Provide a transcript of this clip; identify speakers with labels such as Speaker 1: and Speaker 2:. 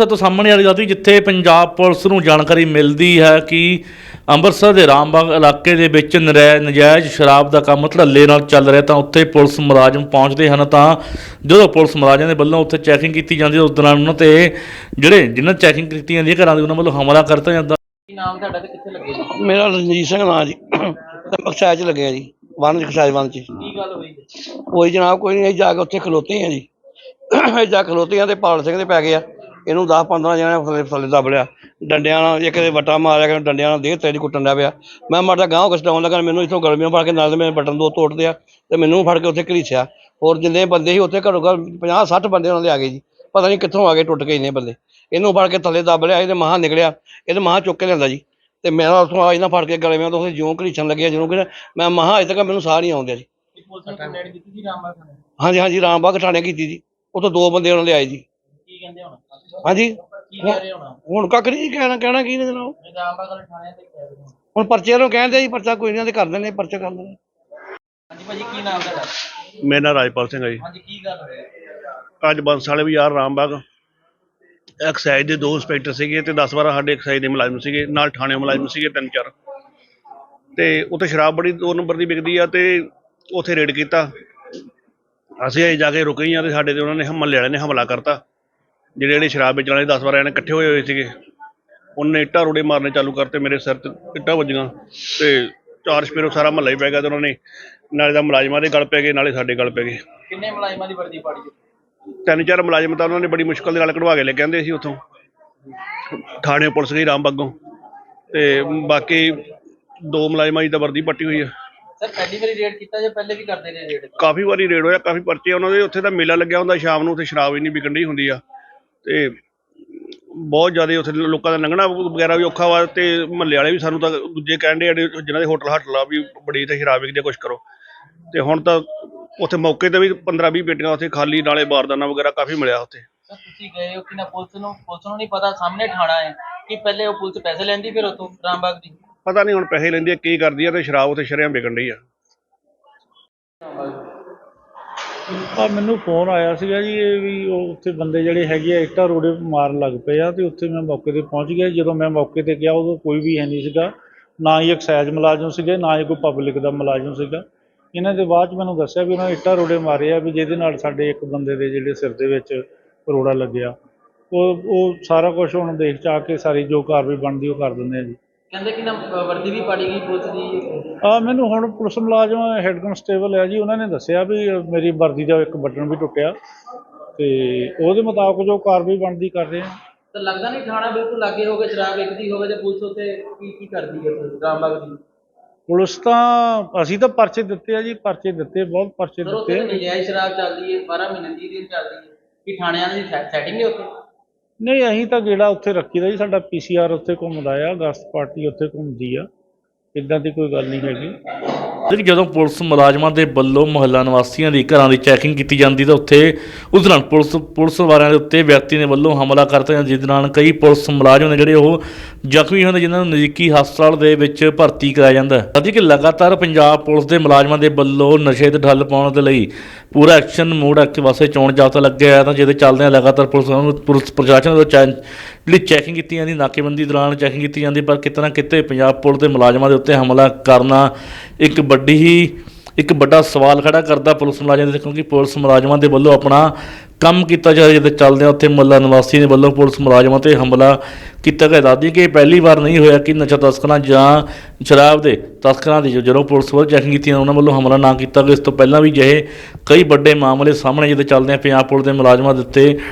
Speaker 1: ਅੰਮ੍ਰਿਤਸਰ ਤੋਂ ਸਾਹਮਣੇ ਵਾਲੀ ਗੱਲ ਸੀ ਜਿੱਥੇ ਪੰਜਾਬ ਪੁਲਿਸ ਨੂੰ ਜਾਣਕਾਰੀ ਮਿਲਦੀ ਹੈ ਕਿ ਅੰਮ੍ਰਿਤਸਰ ਦੇ ਰਾਮਬਾਗ ਇਲਾਕੇ ਦੇ ਵਿੱਚ ਨਰੈ ਨਜਾਇਜ਼ ਸ਼ਰਾਬ ਦਾ ਕੰਮ ਧੜੱਲੇ ਨਾਲ ਚੱਲ ਰਿਹਾ ਤਾਂ ਉੱਥੇ ਪੁਲਿਸ ਮੁਲਾਜ਼ਮ ਪਹੁੰਚਦੇ ਹਨ ਤਾਂ ਜਦੋਂ ਪੁਲਿਸ ਮੁਲਾਜ਼ਮਾਂ ਦੇ ਵੱਲੋਂ ਉੱਥੇ ਚੈਕਿੰਗ ਕੀਤੀ ਜਾਂਦੀ ਹੈ ਉਸ ਦੌਰਾਨ ਉਹਨਾਂ ਤੇ ਜਿਹੜੇ ਜਿਨ੍ਹਾਂ ਚੈਕਿੰਗ ਕੀਤੀ ਜਾਂਦੀ ਹੈ ਘਰਾਂ ਦੇ ਉਹਨਾਂ ਵੱਲੋਂ ਹਮਲਾ ਕਰਤਾ ਜਾਂਦਾ।
Speaker 2: ਕੀ ਨਾਮ ਤੁਹਾਡਾ ਤੇ ਕਿੱਥੇ ਲੱਗੇ ਜੀ?
Speaker 3: ਮੇਰਾ ਰਣਜੀਤ ਸਿੰਘ ਨਾਂ ਜੀ। ਤੇ ਬਖਸ਼ਾਇਸ਼ ਚ ਲੱਗਿਆ ਜੀ ਵਨ ਚ ਖਸ਼ਾਇਸ਼ ਵਨ ਚ।
Speaker 2: ਕੀ ਗੱਲ ਹੋਈ ਜੀ?
Speaker 3: ਕੋਈ ਜਨਾਬ ਕੋਈ ਨਹੀਂ ਜਾ ਕੇ ਉੱਥੇ ਖਲੋਤੇ ਆ ਜੀ। ਜਾ ਖਲੋਤੇ ਆ ਤੇ ਪਾਲ ਸਿੰਘ ਦੇ ਪੈ ਗਿਆ ਇਹਨੂੰ 10 15 ਜਣੇ ਥੱਲੇ ਥੱਲੇ ਦੱਬ ਲਿਆ। ਡੰਡਿਆਂ ਨਾਲ ਇੱਕ ਦੇ ਵੱਟਾ ਮਾਰਿਆ ਕਿ ਡੰਡਿਆਂ ਨਾਲ ਦੇਹ ਤੇਰੀ ਕੁੱਟਣ ਦਾ ਪਿਆ। ਮੈਂ ਮਾੜਾ ਗਾਂਹ ਕਸਟਾਉਣ ਲੱਗਾ ਮੈਨੂੰ ਇੱਥੋਂ ਗਲਮੀਆਂ ਫੜ ਕੇ ਨਾਲ ਦੇ ਮੇਰੇ ਬਟਨ ਦੋ ਤੋੜਦੇ ਆ ਤੇ ਮੈਨੂੰ ਫੜ ਕੇ ਉੱਥੇ ਘੜੀਸਿਆ। ਹੋਰ ਜਿੰਨੇ ਬੰਦੇ ਸੀ ਉੱਥੇ ਘੱਟੋ ਘੱਟ 50 60 ਬੰਦੇ ਉਹਨਾਂ ਦੇ ਆ ਗਏ ਜੀ। ਪਤਾ ਨਹੀਂ ਕਿੱਥੋਂ ਆ ਗਏ ਟੁੱਟ ਕੇ ਇੰਨੇ ਬੰਦੇ। ਇਹਨੂੰ ਫੜ ਕੇ ਥੱਲੇ ਦੱਬ ਲਿਆ ਇਹਦੇ ਮਹਾਂ ਨਿਕਲਿਆ। ਇਹਦੇ ਮਹਾਂ ਚੁੱਕ ਕੇ ਲਿਆਂਦਾ ਜੀ। ਤੇ ਮੈਂ ਉੱਥੋਂ ਆ ਇਹਨਾਂ ਫੜ ਕੇ ਗਲੇ ਮੈਂ ਤੋਂ ਉੱਥੇ ਜਿਉਂ ਘੜੀਸਣ ਲੱਗਿਆ ਜਿਉਂ ਕਿ ਮੈਂ ਮਹਾਂ ਅਜੇ ਤੱਕ ਮੈਨੂੰ ਸਾਹ ਨਹੀਂ ਆਉਂਦਿਆ ਜੀ।
Speaker 2: ਨੇ
Speaker 3: ਹਾਂਜੀ ਹਾਂਜੀ ਰਾਮਬਾਗ ਥਾਣੇ ਕੀਤੀ ਜੀ। ਉੱਥੋਂ ਦੋ ਬੰਦੇ ਉਹਨਾਂ ਲਿਆਏ ਜੀ।
Speaker 2: ਕੀ ਕਹਿੰਦੇ ਹੁਣ?
Speaker 3: ਹਾਂਜੀ।
Speaker 2: ਹੁਣ?
Speaker 3: ਕੱਖ ਨਹੀਂ ਕਹਿਣਾ ਕਹਿਣਾ ਕੀ ਨੇ ਜਨਾਬ
Speaker 2: ਹੁਣ
Speaker 3: ਪਰਚੇ ਨੂੰ ਕਹਿੰਦੇ ਜੀ ਪਰਚਾ ਕੋਈ ਨਹੀਂ ਤੇ ਕਰ ਦਿੰਦੇ ਪਰਚਾ ਕਰ ਦਿੰਦੇ
Speaker 2: ਹਾਂਜੀ ਭਾਜੀ ਕੀ ਨਾਮ ਤੁਹਾਡਾ?
Speaker 4: ਮੇਰਾ ਰਾਜਪਾਲ ਸਿੰਘ ਹੈ ਜੀ।
Speaker 2: ਹਾਂਜੀ ਕੀ ਗੱਲ ਹੋਈ?
Speaker 4: ਅੱਜ ਬੰਸ ਵਾਲੇ ਬਾਜ਼ਾਰ ਰਾਮਬਾਗ। ਐਕਸਾਈਜ਼ ਦੇ ਦੋ ਇੰਸਪੈਕਟਰ ਸੀਗੇ ਤੇ 10 12 ਸਾਡੇ ਐਕਸਾਈਜ਼ ਦੇ ਮੁਲਾਜ਼ਮ ਸੀਗੇ ਨਾਲ ਥਾਣੇ ਮੁਲਾਜ਼ਮ ਸੀਗੇ ਤਿੰਨ ਚਾਰ। ਤੇ ਉੱਥੇ ਸ਼ਰਾਬ ਬੜੀ ਦੋ ਨੰਬਰ ਦੀ ਵਿਕਦੀ ਆ ਤੇ ਉੱਥੇ ਰੇਡ ਕੀਤਾ। ਅਸੀਂ ਅਜੇ ਜਾ ਕੇ ਰੁਕੇ ਹੀ ਆ ਤੇ ਸਾਡੇ ਤੇ ਉਹਨਾਂ ਨੇ ਹਮਲੇ ਵਾਲਿਆਂ ਨੇ ਹਮਲਾ ਕਰਤਾ। ਜਿਹੜੇ ਜਿਹੜੇ ਸ਼ਰਾਬ ਵੇਚਣ ਵਾਲੇ 10 12 ਜਣੇ ਇਕੱਠੇ ਹੋਏ ਹੋਏ ਸੀਗੇ ਉਹਨੇ ਇੱਟਾਂ ਰੋੜੇ ਮਾਰਨੇ ਚਾਲੂ ਕਰਤੇ ਮੇਰੇ ਸਿਰ ਤੇ ਇੱਟਾਂ ਵੱਜੀਆਂ ਤੇ ਚਾਰ ਸਪੇਰੋ ਸਾਰਾ ਮਹੱਲਾ ਹੀ ਪੈ ਗਿਆ ਤੇ ਉਹਨਾਂ ਨੇ ਨਾਲੇ ਦਾ ਮੁਲਾਜ਼ਮਾਂ ਦੇ ਗਲ ਪੈ ਗਏ ਨਾਲੇ ਸਾਡੇ ਗਲ ਪੈ ਗਏ।
Speaker 2: ਕਿੰਨੇ ਮੁਲਾਜ਼ਮਾਂ ਦੀ ਵਰਦੀ ਪਾੜੀ
Speaker 4: ਤਿੰਨ ਚਾਰ ਮੁਲਾਜ਼ਮ ਤਾਂ ਉਹਨਾਂ ਨੇ ਬੜੀ ਮੁਸ਼ਕਲ ਦੇ ਨਾਲ ਕਢਵਾ ਕੇ ਲੈ ਕੇ ਆਂਦੇ ਸੀ ਉੱਥੋਂ। ਥਾਣੇ ਪੁਲਿਸ ਗਈ ਰਾਮਬਾਗੋਂ ਤੇ ਬਾਕੀ ਦੋ ਮੁਲਾਜ਼ਮਾਂ ਦੀ ਤਾਂ ਵਰਦੀ ਪੱਟੀ ਹੋਈ ਆ।
Speaker 2: ਸਰ ਪਹਿਲੀ ਵਾਰੀ ਰੇਡ ਕੀਤਾ ਜਾਂ ਪਹਿਲੇ ਵੀ ਕਰਦੇ ਰਹੇ ਰੇਡ?
Speaker 4: ਕਾਫੀ ਵਾਰੀ ਰੇਡ ਹੋਇਆ ਕਾਫੀ ਪਰਚੇ ਉਹਨਾਂ ਦੇ ਉੱਥੇ ਤਾਂ ਮੇਲਾ ਲੱਗਿਆ ਹੁੰਦਾ ਸ਼ਾਮ ਨੂੰ ਉੱਥੇ ਸ਼ਰਾਬ ਇੰਨੀ ਵਿਕਣ ਡਈ ਹੁੰਦੀ ਆ। ਤੇ ਬਹੁਤ ਜ਼ਿਆਦਾ ਉੱਥੇ ਲੋਕਾਂ ਦਾ ਲੰਘਣਾ ਵਗੈਰਾ ਵੀ ਔਖਾ ਵਾ ਤੇ ਮਹੱਲੇ ਵਾਲੇ ਵੀ ਸਾਨੂੰ ਤਾਂ ਦੂਜੇ ਕਹਿੰਦੇ ਆ ਜਿਨ੍ਹਾਂ ਦੇ ਹੋਟਲ ਹੱਟਲ ਵੀ ਬੜੀ ਤੇ ਸ਼ਰਾਬ ਵਿਕਦੀ ਕੁਛ ਕਰੋ। ਤੇ ਹੁਣ ਤਾਂ ਉੱਥੇ ਮੌਕੇ ਤੇ ਵੀ 15 20 ਪੇਟੀਆਂ ਉੱਥੇ ਖਾਲੀ ਨਾਲੇ ਬਾਰਦਾਨਾ ਵਗੈਰਾ ਕਾਫੀ ਮਿਲਿਆ ਉੱਥੇ।
Speaker 2: ਸਰ ਤੁਸੀਂ ਗਏ ਹੋ ਕਿ ਨਾ ਪੁਲਿਸ ਨੂੰ? ਪੁਲਿਸ ਨੂੰ ਨਹੀਂ ਪਤਾ ਸਾਹਮਣੇ ਠਾਣਾ ਹੈ ਕਿ ਪਹਿਲੇ ਉਹ ਪੁਲਿਸ ਪੈਸੇ ਲੈਂਦੀ ਫਿਰ ਉਤੋਂ ਰਾਮਬਾਗ ਦੀ?
Speaker 4: ਪਤਾ ਨਹੀਂ ਹੁਣ ਪੈਸੇ ਲੈਂਦੀ ਆ ਕੀ ਕਰਦੀ ਆ ਤੇ ਸ਼ਰਾਬ ਉੱਥੇ ਸ਼ਰੇਆਮ ਵਿਕਣ ਡਈ ਆ।
Speaker 5: ਆ ਮੈਨੂੰ ਫੋਨ ਆਇਆ ਸੀਗਾ ਜੀ, ਇਹ ਵੀ ਉਹ ਉੱਥੇ ਬੰਦੇ ਜਿਹੜੇ ਹੈਗੇ ਆ, ਇੱਟਾਂ ਰੋੜੇ ਮਾਰਨ ਲੱਗ ਪਏ ਆ ਤੇ ਉੱਥੇ ਮੈਂ ਮੌਕੇ ਤੇ ਪਹੁੰਚ ਗਿਆ। ਜਦੋਂ ਮੈਂ ਮੌਕੇ ਤੇ ਗਿਆ, ਉਦੋਂ ਕੋਈ ਵੀ ਹੈ ਨਹੀਂ ਸੀਗਾ। ਨਾ ਹੀ ਐਕਸਾਈਜ਼ ਮੁਲਾਜ਼ਮ ਸੀਗੇ, ਨਾ ਹੀ ਕੋਈ ਪਬਲਿਕ ਦਾ ਮੁਲਾਜ਼ਮ ਸੀਗਾ। ਇਹਨਾਂ ਦੇ ਬਾਅਦ ਚ ਮੈਨੂੰ ਦੱਸਿਆ ਵੀ ਉਹਨਾਂ ਨੇ ਇੱਟਾਂ ਰੋੜੇ ਮਾਰੇ ਆ, ਵੀ ਜਿਹਦੇ ਨਾਲ ਸਾਡੇ ਇੱਕ ਬੰਦੇ ਦੇ ਜਿਹੜੇ ਸਿਰ ਦੇ ਵਿੱਚ ਰੋੜਾ ਲੱਗਿਆ। ਉਹ ਉਹ ਸਾਰਾ ਕੁਝ ਹੁਣ ਦੇਖ ਚਾ ਕੇ ਸਾਰੀ ਜੋ ਕਾਰਵਾਈ ਬਣਦੀ ਉਹ ਕਰ ਦਿੰਦੇ ਆ ਜੀ।
Speaker 2: ਕਹਿੰਦੇ ਕਿ ਨਾ ਵਰਦੀ ਵੀ ਪਾੜੀ ਗਈ ਪੁਲਿਸ ਦੀ।
Speaker 5: ਆ ਮੈਨੂੰ ਹੁਣ ਪੁਲਿਸ ਮੁਲਾਜ਼ਮ ਹੈੱਡ ਕਨਸਟੇਬਲ ਹੈ ਜੀ ਉਹਨਾਂ ਨੇ ਦੱਸਿਆ ਵੀ ਮੇਰੀ ਵਰਦੀ ਦਾ ਇੱਕ ਬਟਨ ਵੀ ਟੁੱਟਿਆ ਤੇ ਉਹਦੇ ਮੁਤਾਬਕ ਜੋ ਕਾਰਵਾਈ ਬਣਦੀ ਕਰ ਰਹੇ ਆ।
Speaker 2: ਤਾਂ ਲੱਗਦਾ ਨਹੀਂ ਥਾਣਾ ਬਿਲਕੁਲ ਲਾਗੇ ਹੋਵੇ ਸ਼ਰਾਬ ਵੇਚਦੀ ਹੋਵੇ ਤੇ ਪੁਲਿਸ ਉੱਤੇ ਕੀ ਕੀ ਕਰਦੀ ਹੈ ਰਾਮਬਾਗ ਦੀ
Speaker 5: ਪੁਲਿਸ ਤਾਂ ਅਸੀਂ ਤਾਂ ਪਰਚੇ ਦਿੱਤੇ ਆ ਜੀ ਪਰਚੇ ਦਿੱਤੇ ਬਹੁਤ ਪਰਚੇ ਦਿੱਤੇ।
Speaker 2: ਨਜਾਇਜ਼ ਸ਼ਰਾਬ ਚੱਲਦੀ ਹੈ 12 ਮਹੀਨੇ 30 ਦਿਨ ਚੱਲਦੀ ਹੈ। ਕੀ ਥਾਣਿਆਂ ਦੀ ਸੈਟਿੰਗ ਹੈ ਉੱਥੇ?
Speaker 5: ਨਹੀਂ, ਅਸੀਂ ਤਾਂ ਗੇੜਾ ਉੱਥੇ ਰੱਖੀਦਾ ਜੀ, ਸਾਡਾ ਪੀਸੀਆਰ ਉੱਥੇ ਘੁੰਮਦਾ ਆ ਗਸਤ ਪਾਰਟੀ ਉੱਥੇ ਘੁੰਮਦੀ ਆ। ਇਦਾਂ ਦੀ ਕੋਈ ਗੱਲ ਨਹੀਂ ਹੈਗੀ।
Speaker 1: ਜਿਹੜੀ ਜਦੋਂ ਪੁਲਿਸ ਮੁਲਾਜ਼ਮਾਂ ਦੇ ਵੱਲੋਂ ਮੁਹੱਲਾ ਨਿਵਾਸੀਆਂ ਦੀ ਘਰਾਂ ਦੀ ਚੈਕਿੰਗ ਕੀਤੀ ਜਾਂਦੀ ਤਾਂ ਉੱਥੇ ਉਸ ਦੌਰਾਨ ਪੁਲਿਸ ਪੁਲਿਸ ਵਾਲਿਆਂ ਦੇ ਉੱਤੇ ਵਿਅਕਤੀ ਨੇ ਵੱਲੋਂ ਹਮਲਾ ਕਰਤਾ ਜਾਂਦਾ ਜਿਸ ਦੌਰਾਨ ਕਈ ਪੁਲਿਸ ਮੁਲਾਜ਼ਮ ਨੇ ਜਿਹੜੇ ਉਹ ਜ਼ਖਮੀ ਹੁੰਦੇ ਜਿਨ੍ਹਾਂ ਨੂੰ ਨਜ਼ਦੀਕੀ ਹਸਪਤਾਲ ਦੇ ਵਿੱਚ ਭਰਤੀ ਕਰਾਇਆ ਜਾਂਦਾ ਹੈ। ਅਤੇ ਕਿ ਲਗਾਤਾਰ ਪੰਜਾਬ ਪੁਲਿਸ ਦੇ ਮੁਲਾਜ਼ਮਾਂ ਦੇ ਵੱਲੋਂ ਨਸ਼ੇ ਤੇ ਠੱਲ ਪਾਉਣ ਦੇ ਲਈ ਪੂਰਾ ਐਕਸ਼ਨ ਮੋਡ ਐਕਟਿਵ ਵਾਸਤੇ ਚੋਣ ਜਾਬਤਾ ਲੱਗਿਆ ਹੈ ਤਾਂ ਜਿਹਦੇ ਚੱਲਦੇ ਆ ਲਗਾਤਾਰ ਪੁਲਿਸ ਨੂੰ ਪੁਲਿਸ ਪ੍ਰਸ਼ਾਸਨ ਵੱਲੋਂ ਜਿਹੜੀ ਚੈਕਿੰਗ ਕੀਤੀ ਜਾਂਦੀ, ਨਾਕੇਬੰਦੀ ਦੌਰਾਨ ਚੈਕਿੰਗ ਕੀਤੀ ਜਾਂਦੀ, ਪਰ ਕਿਤੇ ਨਾ ਕਿਤੇ ਪੰਜਾਬ ਪੁਲਿਸ ਦੇ ਮੁਲਾਜ਼ਮਾਂ ਦੇ ਉੱਤੇ ਹਮਲਾ ਕਰਨਾ ਇੱਕ ਵੱਡੀ ਹੀ, ਇੱਕ ਵੱਡਾ ਸਵਾਲ ਖੜਾ ਕਰਦਾ ਪੁਲਿਸ ਮੁਲਾਜ਼ਮਾਂ ਦੇ ਕਿਉਂਕਿ ਪੁਲਿਸ ਮੁਲਾਜ਼ਮਾਂ ਦੇ ਵੱਲੋਂ ਆਪਣਾ ਕੰਮ ਕੀਤਾ ਜਾ ਰਿਹਾ, ਜਿਹਦੇ ਚੱਲਦੇ ਆ ਉੱਥੇ ਮੁਹੱਲਾ ਨਿਵਾਸੀ ਦੇ ਵੱਲੋਂ ਪੁਲਿਸ ਮੁਲਾਜ਼ਮਾਂ ਤੇ ਹਮਲਾ ਕੀਤਾ ਗਿਆ। ਦੱਸਦੀ ਕਿ ਇਹ ਪਹਿਲੀ ਵਾਰ ਨਹੀਂ ਹੋਇਆ ਕਿ ਨਸ਼ਾ ਤਸਕਰਾਂ ਜਾਂ ਸ਼ਰਾਬ ਦੇ ਤਸਕਰਾਂ ਦੀ, ਜਦੋਂ ਪੁਲਿਸ ਵੱਲੋਂ ਚੈਕਿੰਗ ਕੀਤੀ ਉਹਨਾਂ ਵੱਲੋਂ ਹਮਲਾ ਨਾ ਕੀਤਾ ਗਿਆ। ਇਸ ਤੋਂ ਪਹਿਲਾਂ ਵੀ ਜਿਹੇ ਕਈ ਵੱਡੇ ਮਾਮਲੇ ਸਾਹਮਣੇ, ਜਿਹਦੇ ਚੱਲਦੇ ਆ ਪੰਜਾਬ ਪੁਲਿਸ ਦੇ ਮੁਲਾਜ਼ਮਾਂ ਦੇ ਉੱਤੇ